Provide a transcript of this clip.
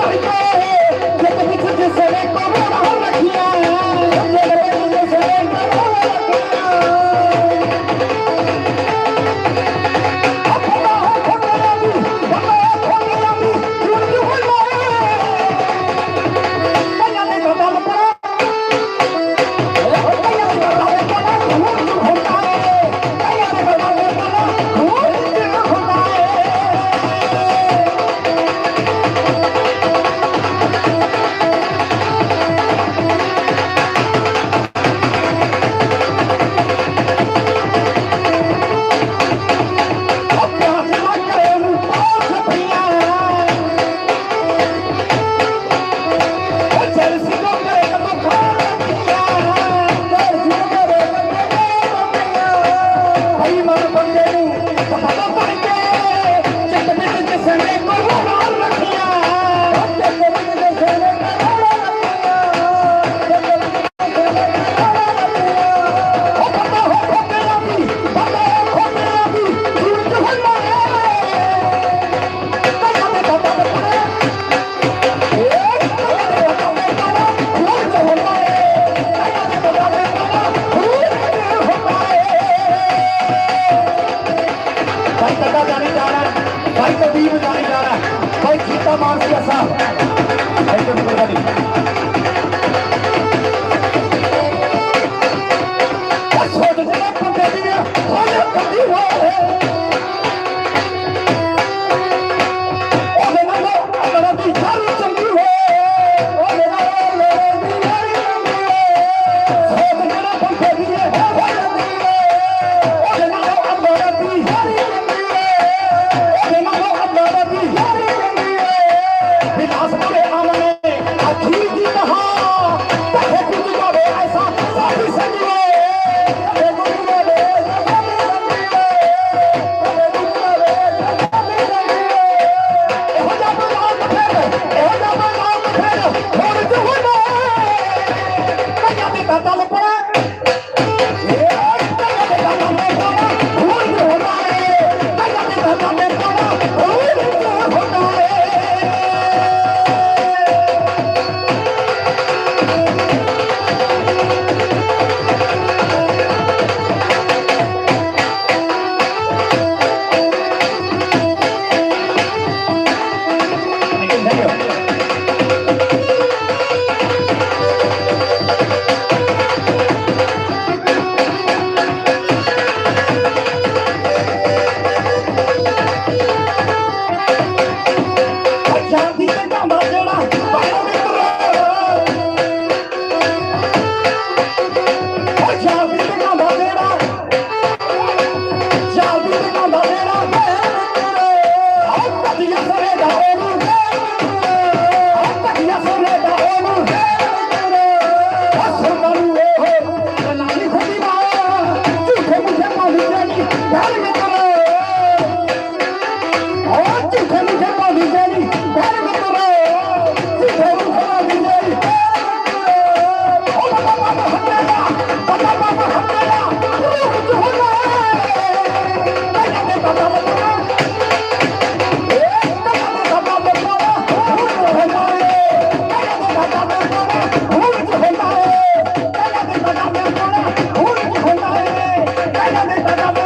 America! भाई नदीम दानी जा रहा है भाई सीता मानसिया साहब Dame, dame, dame.